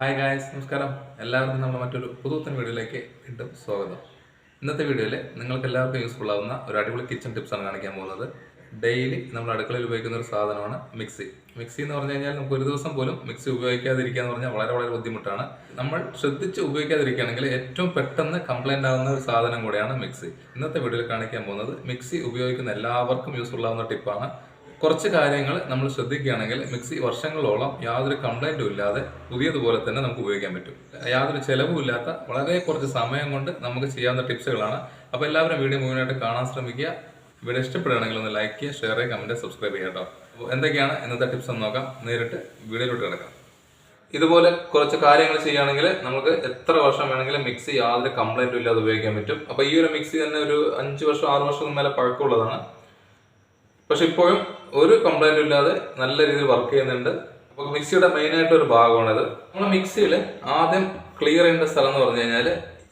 Hi guys നമസ്കാരം. എല്ലാവർക്കും നമ്മുടെ മറ്റൊരു പുതുത്തൻ വീഡിയോയിലേക്ക് വീണ്ടും സ്വാഗതം. ഇന്നത്തെ വീഡിയോയിൽ നിങ്ങൾക്ക് എല്ലാവർക്കും യൂസ്ഫുൾ ആവുന്ന ഒരു അടിപൊളി കിച്ചൺ ടിപ്സാണ് കാണിക്കാൻ പോകുന്നത്. ഡെയിലി നമ്മൾ അടുക്കളയിൽ ഉപയോഗിക്കുന്ന ഒരു സാധനമാണ് മിക്സി. മിക്സി എന്ന് പറഞ്ഞു കഴിഞ്ഞാൽ നമുക്ക് ഒരു ദിവസം പോലും മിക്സി ഉപയോഗിക്കാതിരിക്കുക എന്ന് പറഞ്ഞാൽ വളരെ വളരെ ബുദ്ധിമുട്ടാണ്. നമ്മൾ ശ്രദ്ധിച്ച് ഉപയോഗിക്കാതിരിക്കുകയാണെങ്കിൽ ഏറ്റവും പെട്ടെന്ന് കംപ്ലൈന്റ് ആവുന്ന ഒരു സാധനം കൂടെയാണ് മിക്സി. ഇന്നത്തെ വീഡിയോയിൽ കാണിക്കാൻ പോകുന്നത് മിക്സി ഉപയോഗിക്കുന്ന എല്ലാവർക്കും യൂസ്ഫുൾ ആവുന്ന ടിപ്പാണ് കുറച്ച് കാര്യങ്ങൾ നമ്മൾ ശ്രദ്ധിക്കുകയാണെങ്കിൽ മിക്സി വർഷങ്ങളോളം യാതൊരു കംപ്ലൈന്റും ഇല്ലാതെ പുതിയതുപോലെ തന്നെ നമുക്ക് ഉപയോഗിക്കാൻ പറ്റും. യാതൊരു ചിലവും ഇല്ലാത്ത വളരെ കുറച്ച് സമയം കൊണ്ട് നമുക്ക് ചെയ്യാവുന്ന ടിപ്സുകളാണ്. അപ്പോൾ എല്ലാവരും വീഡിയോ മുഴുവനായിട്ട് കാണാൻ ശ്രമിക്കുക. വീഡിയോ ഇഷ്ടപ്പെടുകയാണെങ്കിൽ ഒന്ന് ലൈക്ക് ചെയ്യുക ഷെയർ ചെയ്യുക കമന്റ് സബ്സ്ക്രൈബ് ചെയ്യുക കേട്ടോ. എന്തൊക്കെയാണ് ഇന്നത്തെ ടിപ്സ് എന്ന് നോക്കാം. നേരിട്ട് വീഡിയോയിലോട്ട് കിടക്കാം. ഇതുപോലെ കുറച്ച് കാര്യങ്ങൾ ചെയ്യുകയാണെങ്കിൽ നമുക്ക് എത്ര വർഷം വേണമെങ്കിലും മിക്സി യാതൊരു കംപ്ലൈന്റും ഇല്ലാതെ ഉപയോഗിക്കാൻ പറ്റും. അപ്പോൾ ഈ ഒരു മിക്സി തന്നെ ഒരു അഞ്ച് വർഷം ആറ് വർഷം മേലെ പഴക്കമുള്ളതാണ്. പക്ഷെ ഇപ്പോഴും ഒരു കംപ്ലൈന്റും ഇല്ലാതെ നല്ല രീതിയിൽ വർക്ക് ചെയ്യുന്നുണ്ട്. അപ്പോൾ മിക്സിയുടെ മെയിൻ ആയിട്ട് ഒരു ഭാഗമാണിത്. നമ്മൾ മിക്സിയിൽ ആദ്യം ക്ലിയർ ചെയ്യേണ്ട സ്ഥലം എന്ന് പറഞ്ഞു കഴിഞ്ഞാൽ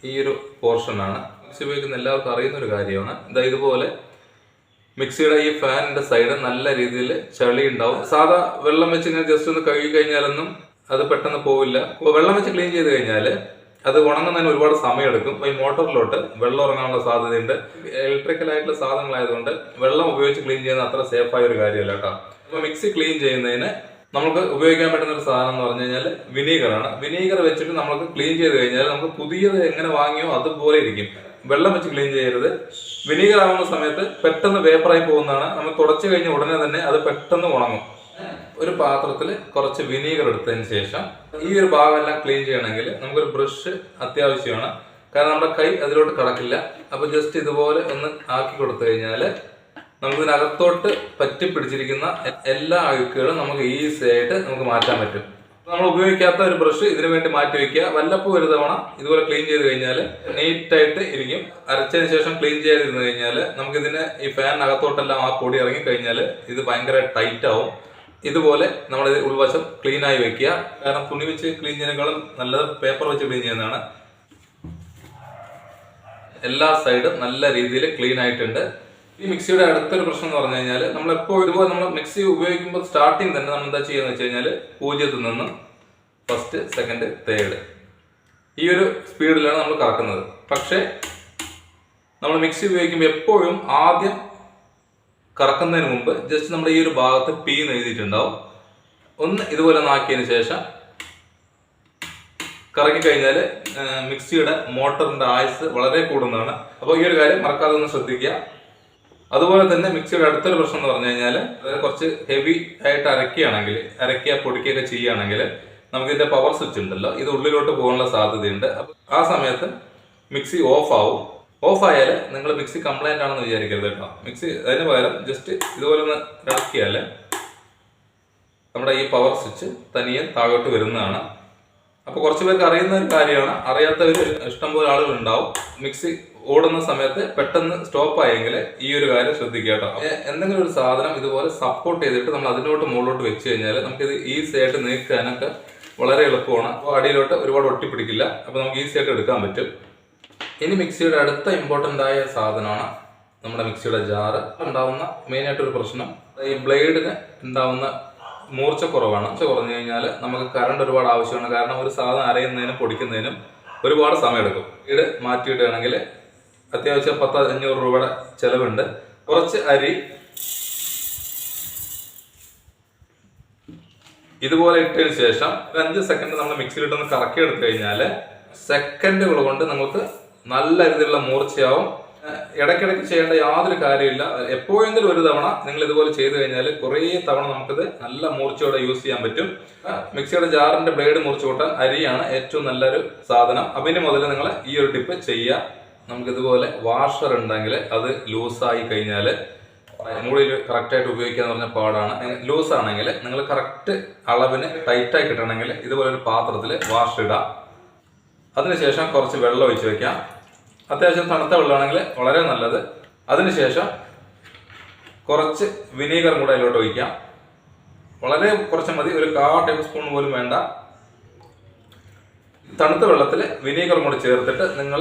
ഈ ഒരു പോർഷനാണ് മിക്സി ഉപയോഗിക്കുന്ന എല്ലാവർക്കും അറിയുന്ന ഒരു കാര്യമാണ്. ഇതാ ഇതുപോലെ മിക്സിയുടെ ഈ ഫാനിന്റെ സൈഡ് നല്ല രീതിയിൽ ചളി ഉണ്ടാവും. സാധാ വെള്ളം വെച്ച് ഇങ്ങനെ ജസ്റ്റ് ഒന്ന് കഴുകി കഴിഞ്ഞാലൊന്നും അത് പെട്ടെന്ന് പോവില്ല. വെള്ളം വെച്ച് ക്ലീൻ ചെയ്ത് കഴിഞ്ഞാൽ അത് ഉണങ്ങുന്നതിന് ഒരുപാട് സമയമെടുക്കും. അപ്പോൾ ഈ മോട്ടറിലോട്ട് വെള്ളം ഉറങ്ങാനുള്ള സാധ്യതയുണ്ട്. ഇലക്ട്രിക്കൽ ആയിട്ടുള്ള സാധനങ്ങളായതുകൊണ്ട് വെള്ളം ഉപയോഗിച്ച് ക്ലീൻ ചെയ്യുന്ന അത്ര സേഫായ ഒരു കാര്യമല്ല കേട്ടോ. അപ്പോൾ മിക്സി ക്ലീൻ ചെയ്യുന്നതിന് നമുക്ക് ഉപയോഗിക്കാൻ പറ്റുന്ന ഒരു സാധനം എന്ന് പറഞ്ഞു കഴിഞ്ഞാൽ വിനീഗറാണ്. വിനീഗർ വെച്ചിട്ട് നമുക്ക് ക്ലീൻ ചെയ്ത് കഴിഞ്ഞാൽ നമുക്ക് പുതിയത് എങ്ങനെ വാങ്ങിയോ അതുപോലെ ഇരിക്കും. വെള്ളം വെച്ച് ക്ലീൻ ചെയ്യരുത്. വിനീഗർ ആവുന്ന സമയത്ത് പെട്ടെന്ന് വേപ്പറായി പോകുന്നതാണ്. നമ്മൾ തുടച്ചു കഴിഞ്ഞ ഉടനെ തന്നെ അത് പെട്ടെന്ന് ഉണങ്ങും. ഒരു പാത്രത്തിൽ കുറച്ച് വിനീഗർ എടുത്തതിന് ശേഷം ഈ ഒരു ഭാഗമെല്ലാം ക്ലീൻ ചെയ്യണമെങ്കിൽ നമുക്കൊരു ബ്രഷ് അത്യാവശ്യമാണ്. കാരണം നമ്മുടെ കൈ അതിലോട്ട് കടക്കില്ല. അപ്പോൾ ജസ്റ്റ് ഇതുപോലെ ഒന്ന് ആക്കി കൊടുത്തു കഴിഞ്ഞാൽ നമുക്കിതിനകത്തോട്ട് പറ്റി പിടിച്ചിരിക്കുന്ന എല്ലാ അഴുക്കുകളും നമുക്ക് ഈസി ആയിട്ട് നമുക്ക് മാറ്റാൻ പറ്റും. നമ്മൾ ഉപയോഗിക്കാത്ത ഒരു ബ്രഷ് ഇതിനു വേണ്ടി മാറ്റി വെക്കുക. വല്ലപ്പോൾ ഒരു തവണ ഇതുപോലെ ക്ലീൻ ചെയ്ത് കഴിഞ്ഞാൽ നീറ്റായിട്ട് ഇരിക്കും. അരച്ചതിന് ശേഷം ക്ലീൻ ചെയ്തിരുന്നു കഴിഞ്ഞാൽ നമുക്കിതിന് ഈ ഫാനിനകത്തോട്ടെല്ലാം ആ പൊടി ഇറങ്ങി കഴിഞ്ഞാൽ ഇത് ഭയങ്കര ടൈറ്റ് ആവും. ഇതുപോലെ നമ്മൾ ഉൾവശം ക്ലീൻ ആയി വെക്കുക. കാരണം തുണി വെച്ച് ക്ലീൻ ചെയ്യുന്നതിനേക്കാളും നല്ലത് പേപ്പർ വെച്ച് ക്ലീൻ ചെയ്യുന്നതാണ്. എല്ലാ സൈഡും നല്ല രീതിയിൽ ക്ലീൻ ആയിട്ടുണ്ട്. ഈ മിക്സിയുടെ അടുത്തൊരു പ്രശ്നം എന്ന് പറഞ്ഞു കഴിഞ്ഞാൽ നമ്മൾ എപ്പോഴും ഇതുപോലെ നമ്മൾ മിക്സി ഉപയോഗിക്കുമ്പോൾ സ്റ്റാർട്ടിങ് തന്നെ നമ്മൾ എന്താ ചെയ്യുന്നത് വെച്ച് കഴിഞ്ഞാൽ പൂജ്യത്തിൽ നിന്ന് ഫസ്റ്റ് സെക്കൻഡ് തേർഡ് ഈ ഒരു സ്പീഡിലാണ് നമ്മൾ കറക്കുന്നത്. പക്ഷേ നമ്മൾ മിക്സി ഉപയോഗിക്കുമ്പോൾ എപ്പോഴും ആദ്യം കറക്കുന്നതിന് മുമ്പ് ജസ്റ്റ് നമ്മുടെ ഈ ഒരു ഭാഗത്ത് പി എന്ന് എഴുതിയിട്ടുണ്ടാവും. ഒന്ന് ഇതുപോലെ നാക്കിയതിന് ശേഷം കറക്കി കഴിഞ്ഞാൽ മിക്സിയുടെ മോട്ടറിന്റെ ആയുസ് വളരെ കൂടുന്നതാണ്. അപ്പോൾ ഈ ഒരു കാര്യം മറക്കാതെ ഒന്ന് ശ്രദ്ധിക്കുക. അതുപോലെ തന്നെ മിക്സിയുടെ അടുത്തൊരു പ്രശ്നം എന്ന് പറഞ്ഞു കഴിഞ്ഞാൽ കുറച്ച് ഹെവി ആയിട്ട് അരക്കുകയാണെങ്കിൽ അരക്കുക പൊടിക്കുകയൊക്കെ ചെയ്യുകയാണെങ്കിൽ നമുക്ക് ഇതിന്റെ പവർ സ്വിച്ച് ഉണ്ടല്ലോ. ഇത് ഉള്ളിലോട്ട് പോകാനുള്ള സാധ്യതയുണ്ട്. ആ സമയത്ത് മിക്സി ഓഫ് ആവും. ഓഫ് ആയാൽ നിങ്ങൾ മിക്സി കംപ്ലൈന്റ് ആണെന്ന് വിചാരിക്കരുത് കേട്ടോ. മിക്സി അതിന് പകരം ജസ്റ്റ് ഇതുപോലെ ഒന്ന് ഇളക്കിയാൽ നമ്മുടെ ഈ പവർ സ്വിച്ച് തനിയെ താഴോട്ട് വരുന്നതാണ്. അപ്പോൾ കുറച്ച് പേർക്ക് അറിയുന്ന ഒരു കാര്യമാണ്. അറിയാത്തവർ ഇഷ്ടംപോലെ ആളുകൾ ഉണ്ടാവും മിക്സി ഓടുന്ന സമയത്ത് പെട്ടെന്ന് സ്റ്റോപ്പ് ആയെങ്കിൽ ഈ ഒരു കാര്യം ശ്രദ്ധിക്കുക കേട്ടോ. എന്തെങ്കിലും ഒരു സാധനം ഇതുപോലെ സപ്പോർട്ട് ചെയ്തിട്ട് നമ്മൾ അതിലോട്ട് മുകളിലോട്ട് വെച്ച് കഴിഞ്ഞാൽ നമുക്കിത് ഈസി ആയിട്ട് നീക്കാനൊക്കെ വളരെ എളുപ്പമാണ്. അപ്പോൾ അടിയിലോട്ട് ഒരുപാട് ഒട്ടിപ്പിടിക്കില്ല. അപ്പോൾ നമുക്ക് ഈസി ആയിട്ട് എടുക്കാൻ പറ്റും. ഇനി മിക്സിയുടെ അടുത്ത ഇമ്പോർട്ടന്റ് ആയ സാധനമാണ് നമ്മുടെ മിക്സിയുടെ ജാറ് ഉണ്ടാവുന്ന മെയിൻ ആയിട്ടൊരു പ്രശ്നം. ഈ ബ്ലേഡിന് ഉണ്ടാവുന്ന മൂർച്ച കുറവാണ്. മൂർച്ച കുറഞ്ഞു കഴിഞ്ഞാൽ നമുക്ക് കറണ്ട് ഒരുപാട് ആവശ്യമാണ്. കാരണം ഒരു സാധനം അരയുന്നതിനും പൊടിക്കുന്നതിനും ഒരുപാട് സമയമെടുക്കും. ഇത് മാറ്റിയിടുകയാണെങ്കിൽ അത്യാവശ്യം പത്ത് അഞ്ഞൂറ് രൂപയുടെ ചിലവുണ്ട്. കുറച്ച് അരി ഇതുപോലെ ഇട്ടതിന് ശേഷം ഒരു അഞ്ച് സെക്കൻഡ് നമ്മൾ മിക്സിയിലിട്ടൊന്ന് കറക്കി എടുത്തു കഴിഞ്ഞാൽ സെക്കൻഡുകൾ കൊണ്ട് നമുക്ക് നല്ല രീതിയിലുള്ള മൂർച്ചയാവും. ഇടയ്ക്കിടയ്ക്ക് ചെയ്യേണ്ട യാതൊരു കാര്യമില്ല. എപ്പോഴെങ്കിലും ഒരു തവണ നിങ്ങൾ ഇതുപോലെ ചെയ്തു കഴിഞ്ഞാൽ കുറേ തവണ നമുക്കിത് നല്ല മൂർച്ചയോടെ യൂസ് ചെയ്യാൻ പറ്റും. മിക്സിയുടെ ജാറിന്റെ ബ്ലേഡ് മുറിച്ചു കൂട്ടാൻ അരിയാണ് ഏറ്റവും നല്ലൊരു സാധനം. അതിന് മുതൽ നിങ്ങൾ ഈ ഒരു ടിപ്പ് ചെയ്യുക. നമുക്കിതുപോലെ വാഷർ ഉണ്ടെങ്കിൽ അത് ലൂസായി കഴിഞ്ഞാൽ മുകളിൽ കറക്റ്റായിട്ട് ഉപയോഗിക്കുക എന്ന് പറഞ്ഞ പാടാണ്. ലൂസ് ആണെങ്കിൽ നിങ്ങൾ കറക്റ്റ് അളവിന് ടൈറ്റായി കിട്ടണമെങ്കിൽ ഇതുപോലെ ഒരു പാത്രത്തിൽ വാഷ് ഇടാം. അതിനുശേഷം കുറച്ച് വെള്ളം ഒഴിച്ച് വെക്കാം. അത്യാവശ്യം തണുത്ത വെള്ളമാണെങ്കിൽ വളരെ നല്ലത്. അതിനുശേഷം കുറച്ച് വിനീഗർ കൂടെ അതിലോട്ട് ഒഴിക്കാം. വളരെ കുറച്ച് മതി. ഒരു കാ ടേബിൾ സ്പൂൺ പോലും വേണ്ട. തണുത്ത വെള്ളത്തിൽ വിനീഗർ കൂടി ചേർത്തിട്ട് നിങ്ങൾ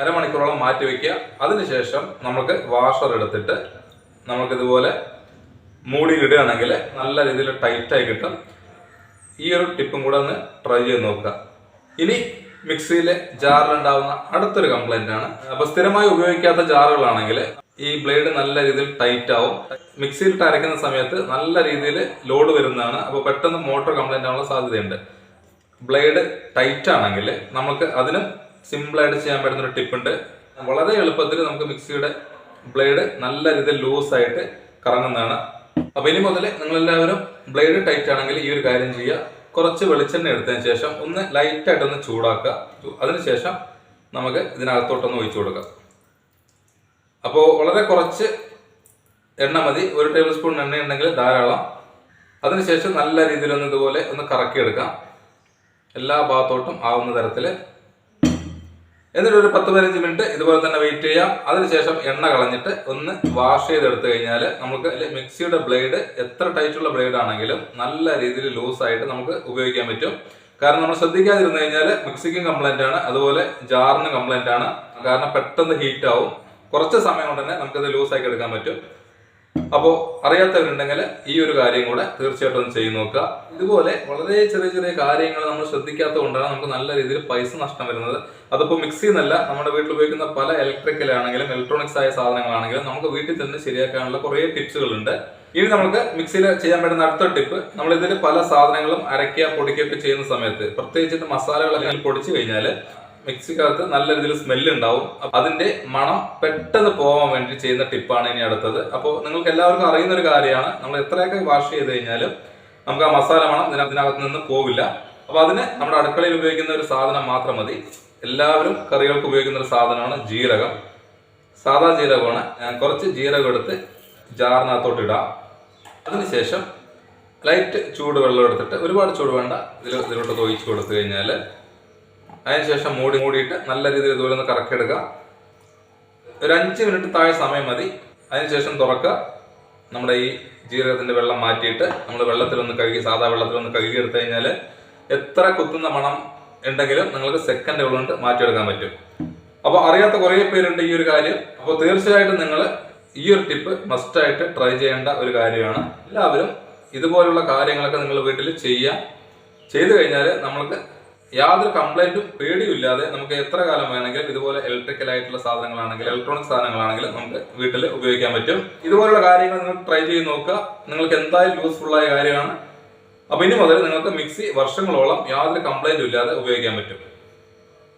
അരമണിക്കൂറോളം മാറ്റി വയ്ക്കുക അതിനുശേഷം നമുക്ക് വാഷർ എടുത്തിട്ട് നമുക്കിതുപോലെ മൂടിയിലിടുകയാണെങ്കിൽ നല്ല രീതിയിൽ ടൈറ്റായി കിട്ടും. ഈ ഒരു ടിപ്പും കൂടെ ഒന്ന് ട്രൈ ചെയ്ത് നോക്കുക. ഇനി മിക്സിയിലെ ജാറിലുണ്ടാവുന്ന അടുത്തൊരു കംപ്ലൈന്റ് ആണ് അപ്പൊ സ്ഥിരമായി ഉപയോഗിക്കാത്ത ജാറുകളാണെങ്കിൽ ഈ ബ്ലേഡ് നല്ല രീതിയിൽ ടൈറ്റ് ആവും മിക്സിയിൽ അരയ്ക്കുന്ന സമയത്ത് നല്ല രീതിയിൽ ലോഡ് വരുന്നതാണ്. അപ്പോൾ പെട്ടെന്ന് മോട്ടോർ കംപ്ലൈന്റ് ആവാനുള്ള സാധ്യതയുണ്ട്. ബ്ലേഡ് ടൈറ്റ് ആണെങ്കിൽ നമുക്ക് അതിനും സിമ്പിളായിട്ട് ചെയ്യാൻ പറ്റുന്ന ഒരു ടിപ്പ് ഉണ്ട് വളരെ എളുപ്പത്തിൽ നമുക്ക് മിക്സിയുടെ ബ്ലേഡ് നല്ല രീതിയിൽ ലൂസ് ആയിട്ട് കറങ്ങുന്നതാണ്. അപ്പൊ ഇനി മുതൽ നിങ്ങൾ എല്ലാവരും ബ്ലേഡ് ടൈറ്റ് ആണെങ്കിൽ ഈ ഒരു കാര്യം ചെയ്യുക. കുറച്ച് വെളിച്ചെണ്ണ എടുത്തതിന് ശേഷം ഒന്ന് ലൈറ്റ് ആയിട്ടൊന്ന് ചൂടാക്കുക. അതിനുശേഷം നമുക്ക് ഇതിനകത്തോട്ടൊന്ന് ഒഴിച്ചു കൊടുക്കാം. അപ്പോൾ വളരെ കുറച്ച് എണ്ണ മതി. ഒരു ടേബിൾ സ്പൂൺ എണ്ണ ഉണ്ടെങ്കിൽ ധാരാളം. അതിനുശേഷം നല്ല രീതിയിലൊന്ന് ഇതുപോലെ ഒന്ന് കറക്കിയെടുക്കാം. എല്ലാ ഭാഗത്തോട്ടും ആവുന്ന തരത്തിൽ എന്നിട്ട് ഒരു പത്ത് പതിനഞ്ച് മിനിറ്റ് ഇതുപോലെ തന്നെ വെയിറ്റ് ചെയ്യാം. അതിനുശേഷം എണ്ണ കളഞ്ഞിട്ട് ഒന്ന് വാഷ് ചെയ്തെടുത്തു കഴിഞ്ഞാൽ നമുക്ക് മിക്സിയുടെ ബ്ലേഡ് എത്ര ടൈറ്റുള്ള ബ്ലേഡ് ആണെങ്കിലും നല്ല രീതിയിൽ ലൂസായിട്ട് നമുക്ക് ഉപയോഗിക്കാൻ പറ്റും. കാരണം നമ്മൾ ശ്രദ്ധിക്കാതിരുന്നു കഴിഞ്ഞാൽ മിക്സിക്കും കംപ്ലൈന്റ് ആണ് അതുപോലെ ജാറിനും കംപ്ലൈന്റ് ആണ്. കാരണം പെട്ടെന്ന് ഹീറ്റ് ആവും. കുറച്ച് സമയം കൊണ്ട് തന്നെ നമുക്കത് ലൂസ് ആക്കി എടുക്കാൻ പറ്റും. അപ്പോൾ അറിയാത്തവരുണ്ടെങ്കിൽ ഈ ഒരു കാര്യം കൂടെ തീർച്ചയായിട്ടും ചെയ്ത് നോക്കുക. ഇതുപോലെ വളരെ ചെറിയ ചെറിയ കാര്യങ്ങൾ നമ്മൾ ശ്രദ്ധിക്കാത്തത് കൊണ്ടാണ് നമുക്ക് നല്ല രീതിയിൽ പൈസ നഷ്ടം വരുന്നത്. അതിപ്പോൾ മിക്സി എന്നല്ല നമ്മുടെ വീട്ടിൽ ഉപയോഗിക്കുന്ന പല ഇലക്ട്രിക്കൽ ആണെങ്കിലും ഇലക്ട്രോണിക്സ് ആയ സാധനങ്ങളാണെങ്കിലും നമുക്ക് വീട്ടിൽ തന്നെ ശരിയാക്കാനുള്ള കുറേ ടിപ്സുകളുണ്ട് ഇനി നമുക്ക് മിക്സിയിൽ ചെയ്യാൻ പറ്റുന്ന അടുത്ത ടിപ്പ് നമ്മൾ ഇതിൽ പല സാധനങ്ങളും അരയ്ക്കുക പൊടിക്കുകയൊക്കെ ചെയ്യുന്ന സമയത്ത് പ്രത്യേകിച്ചിട്ട് മസാലകളൊക്കെ പൊടിച്ചു കഴിഞ്ഞാൽ മിക്സിക്കകത്ത് നല്ല രീതിയിൽ സ്മെല്ല് ഉണ്ടാവും. അതിന്റെ മണം പെട്ടെന്ന് പോകാൻ വേണ്ടി ചെയ്യുന്ന ടിപ്പാണ് ഇനി അടുത്തത്. അപ്പോൾ നിങ്ങൾക്ക് എല്ലാവർക്കും അറിയുന്ന ഒരു കാര്യമാണ്. നമ്മൾ എത്രയൊക്കെ വാഷ് ചെയ്ത് കഴിഞ്ഞാലും നമുക്ക് ആ മസാല മണം ഇതിന- ഇതിനകത്ത് നിന്ന് പോവില്ല. അപ്പൊ അതിന് നമ്മുടെ അടുക്കളയിൽ ഉപയോഗിക്കുന്ന ഒരു സാധനം മാത്രം മതി. എല്ലാവരും കറികൾക്ക് ഉപയോഗിക്കുന്ന ഒരു സാധനമാണ് ജീരകം. സാധാ ജീരകമാണ്. ഞാൻ കുറച്ച് ജീരകം എടുത്ത് ജാറിനകത്തോട്ട് ഇടാം. അതിനുശേഷം ലൈറ്റ് ചൂട് വെള്ളം എടുത്തിട്ട് ഒരുപാട് ചൂട് വേണ്ട. ഇതിലോട്ട് ഒഴിച്ചു കൊടുത്തു കഴിഞ്ഞാൽ അതിനുശേഷം മൂടി മൂടിയിട്ട് നല്ല രീതിയിൽ ഇതുപോലെ ഒന്ന് കറക്കിയെടുക്കുക. ഒരു അഞ്ച് മിനിറ്റ് താഴെ സമയം മതി. അതിനുശേഷം തുറക്കുക. നമ്മുടെ ഈ ജീരകത്തിന്റെ വെള്ളം മാറ്റിയിട്ട് നമ്മൾ വെള്ളത്തിലൊന്ന് കഴുകി സാധാ വെള്ളത്തിലൊന്ന് കഴുകി എടുത്തു കഴിഞ്ഞാൽ എത്ര കുത്തുന്ന മണം ഉണ്ടെങ്കിലും നിങ്ങൾക്ക് സെക്കൻഡ് കൊണ്ട് മാറ്റിയെടുക്കാൻ പറ്റും. അപ്പോൾ അറിയാത്ത കുറേ പേരുണ്ട് ഈ ഒരു കാര്യം. അപ്പോൾ തീർച്ചയായിട്ടും നിങ്ങൾ ഈ ഒരു ടിപ്പ് മസ്റ്റായിട്ട് ട്രൈ ചെയ്യേണ്ട ഒരു കാര്യമാണ്. എല്ലാവരും ഇതുപോലുള്ള കാര്യങ്ങളൊക്കെ നിങ്ങൾ വീട്ടിൽ ചെയ്യാം. ചെയ്തു കഴിഞ്ഞാൽ നമ്മൾക്ക് യാതൊരു കംപ്ലൈന്റും പേടിയില്ലാതെ നമുക്ക് എത്ര കാലം വേണമെങ്കിലും ഇതുപോലെ ഇലക്ട്രിക്കൽ ആയിട്ടുള്ള സാധനങ്ങളാണെങ്കിൽ ഇലക്ട്രോണിക് സാധനങ്ങളാണെങ്കിലും നമുക്ക് വീട്ടിൽ ഉപയോഗിക്കാൻ പറ്റും. ഇതുപോലുള്ള കാര്യങ്ങൾ നിങ്ങൾ ട്രൈ ചെയ്ത് നോക്കുക. നിങ്ങൾക്ക് എന്തായാലും യൂസ്ഫുൾ ആയ കാര്യമാണ്. അപ്പൊ ഇനി മുതൽ നിങ്ങൾക്ക് മിക്സി വർഷങ്ങളോളം യാതൊരു കംപ്ലൈന്റും ഇല്ലാതെ ഉപയോഗിക്കാൻ പറ്റും.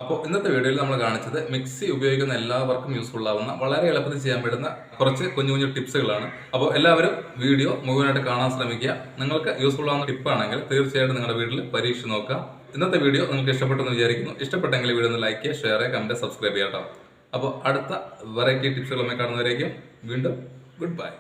അപ്പോൾ ഇന്നത്തെ വീഡിയോയിൽ നമ്മൾ കാണിച്ചത് മിക്സി ഉപയോഗിക്കുന്ന എല്ലാവർക്കും യൂസ്ഫുൾ ആവുന്ന വളരെ എളുപ്പത്തിൽ ചെയ്യാൻ പറ്റുന്ന കുറച്ച് കുഞ്ഞു കുഞ്ഞു ടിപ്സുകളാണ്. അപ്പോൾ എല്ലാവരും വീഡിയോ മുഴുവനായിട്ട് കാണാൻ ശ്രമിക്കുക. നിങ്ങൾക്ക് യൂസ്ഫുൾ ആവുന്ന ടിപ്പാണെങ്കിൽ തീർച്ചയായിട്ടും നിങ്ങളുടെ വീട്ടിൽ പരീക്ഷിച്ച് നോക്കുക. ഇന്നത്തെ വീഡിയോ നിങ്ങൾക്ക് ഇഷ്ടപ്പെട്ടെന്ന് വിചാരിക്കുന്നു. ഇഷ്ടപ്പെട്ടെങ്കിൽ വീഡിയോ ഒന്ന് ലൈക്ക് ഷെയർ കമന്റ് സബ്സ്ക്രൈബ് ചെയ്യാം കേട്ടോ. അപ്പോൾ അടുത്ത വെറൈറ്റി ടിപ്സുകളുമായി കാണുന്നവരേക്കും വീണ്ടും ഗുഡ് ബൈ